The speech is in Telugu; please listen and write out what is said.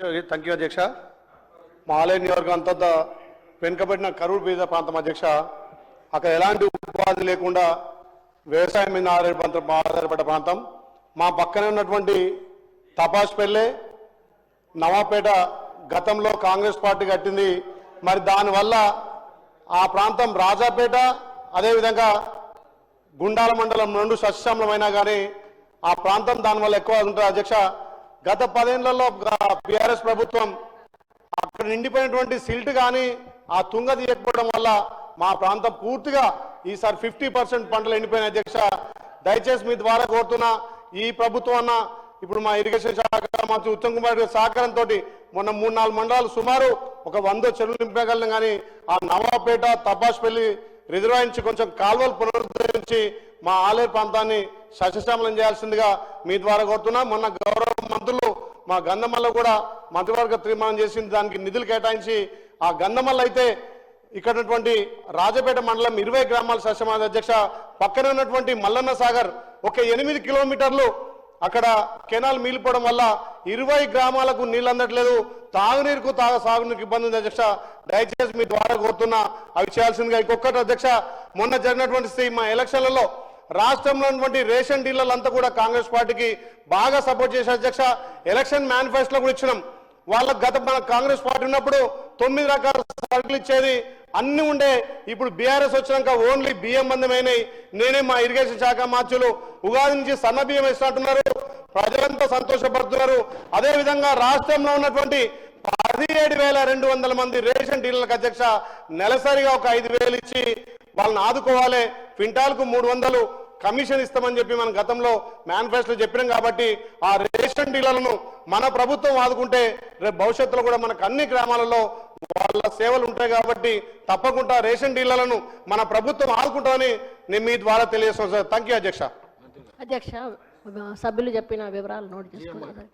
థ్యాంక్ యూ అధ్యక్ష. మా ఆలయ నియోజకవర్గం అంతంత వెనుకబడిన కరూరు బీద ప్రాంతం అధ్యక్ష. అక్కడ ఎలాంటి ఉపాధి లేకుండా వ్యవసాయం మీద ఆధారపడ ఆధారపడ్డ ప్రాంతం. మా పక్కనే ఉన్నటువంటి తపాస్పల్లె నవాపేట గతంలో కాంగ్రెస్ పార్టీ కట్టింది. మరి దానివల్ల ఆ ప్రాంతం రాజాపేట అదేవిధంగా గుండాల మండలం రెండు సస్యశ్యామలమైనా కానీ ఆ ప్రాంతం దానివల్ల ఎక్కువ ఉంటుంది అధ్యక్ష? గత పదేళ్ళలో బీఆర్ఎస్ ప్రభుత్వం అక్కడ నిండిపోయినటువంటి సిల్ట్ కానీ ఆ తుంగ తీయకపోవడం వల్ల మా ప్రాంతం పూర్తిగా ఈసారి ఫిఫ్టీ పర్సెంట్ పంటలు ఎండిపోయిన అధ్యక్ష. దయచేసి మీ ద్వారా కోరుతున్నా ఈ ప్రభుత్వం అన్న ఇప్పుడు మా ఇరిగేషన్ శాఖ మంత్రి ఉత్తమ్ కుమార్ గారి సహకారంతో మొన్న మూడు నాలుగు మండలాలు సుమారు ఒక వంద చెరువులు నింపగలం కానీ ఆ నవాపేట తపాస్పల్లి రిజర్వాయర్ నుంచి కొంచెం కాలువలు పునరుద్ధరించి మా ఆలయ ప్రాంతాన్ని సస్యశ్యామలం చేయాల్సిందిగా మీ ద్వారా కోరుతున్నా. మొన్న గౌరవ మంత్రులు మా గంధమల్ల కూడా మంత్రివర్గ తీర్మానం చేసింది దానికి నిధులు కేటాయించి ఆ గంధమల్ల అయితే ఇక్కడ ఉన్నటువంటి రాజపేట మండలం ఇరవై గ్రామాల సస్యమాన అధ్యక్ష పక్కన ఉన్నటువంటి మల్లన్న సాగర్ ఒక ఎనిమిది కిలోమీటర్లు అక్కడ కెనాల్ మిగిలిపోవడం వల్ల ఇరవై గ్రామాలకు నీళ్ళు అందట్లేదు. తాగునీరుకు తాగ సాగునీరుకు ఇబ్బంది ఉంది అధ్యక్ష. దయచేసి మీ ద్వారా కోరుతున్నా అవి చేయాల్సిందిగా ఇంకొకటి అధ్యక్ష మొన్న జరిగినటువంటి స్థితి మా ఎలక్షన్లలో రాష్ట్రంలో ఉన్నటువంటి రేషన్ డీలర్లంతా కూడా కాంగ్రెస్ పార్టీకి బాగా సపోర్ట్ చేసే అధ్యక్ష ఎలక్షన్ మేనిఫెస్టోలో కూడా ఇచ్చినాం. వాళ్ళకి గత మన కాంగ్రెస్ పార్టీ ఉన్నప్పుడు తొమ్మిది రకాల సరుకులు ఇచ్చేది అన్ని ఉండే. ఇప్పుడు బీఆర్ఎస్ వచ్చినాక ఓన్లీ బియ్యం బంధమైనాయి నేనే మా ఇరిగేషన్ శాఖ మార్చులు ఉగాది నుంచి సన్న బియ్యం ఇస్తున్నట్టున్నారు ప్రజలంతా సంతోషపడుతున్నారు. అదే విధంగా రాష్ట్రంలో ఉన్నటువంటి పదిహేడు వేల రెండు వందల మంది రేషన్ డీలర్లకు అధ్యక్ష నెలసరిగా ఒక ఐదు వేలు ఇచ్చి వాళ్ళని ఆదుకోవాలి. క్వింటాల్కు మూడు వందలు కమిషన్ ఇస్తామని చెప్పి మనం గతంలో మేనిఫెస్టో చెప్పినాం కాబట్టి ఆ రేషన్ డీలర్లను మన ప్రభుత్వం ఆదుకుంటే రేపు భవిష్యత్తులో కూడా మనకు అన్ని గ్రామాలలో వాళ్ళ సేవలు ఉంటాయి కాబట్టి తప్పకుండా రేషన్ డీలర్లను మన ప్రభుత్వం ఆదుకుంటామని నేను మీ ద్వారా తెలియజేస్తున్నాను సార్. థ్యాంక్ యూ అధ్యక్ష. అధ్యక్ష సభ్యులు చెప్పిన వివరాలు నోట్ గారు.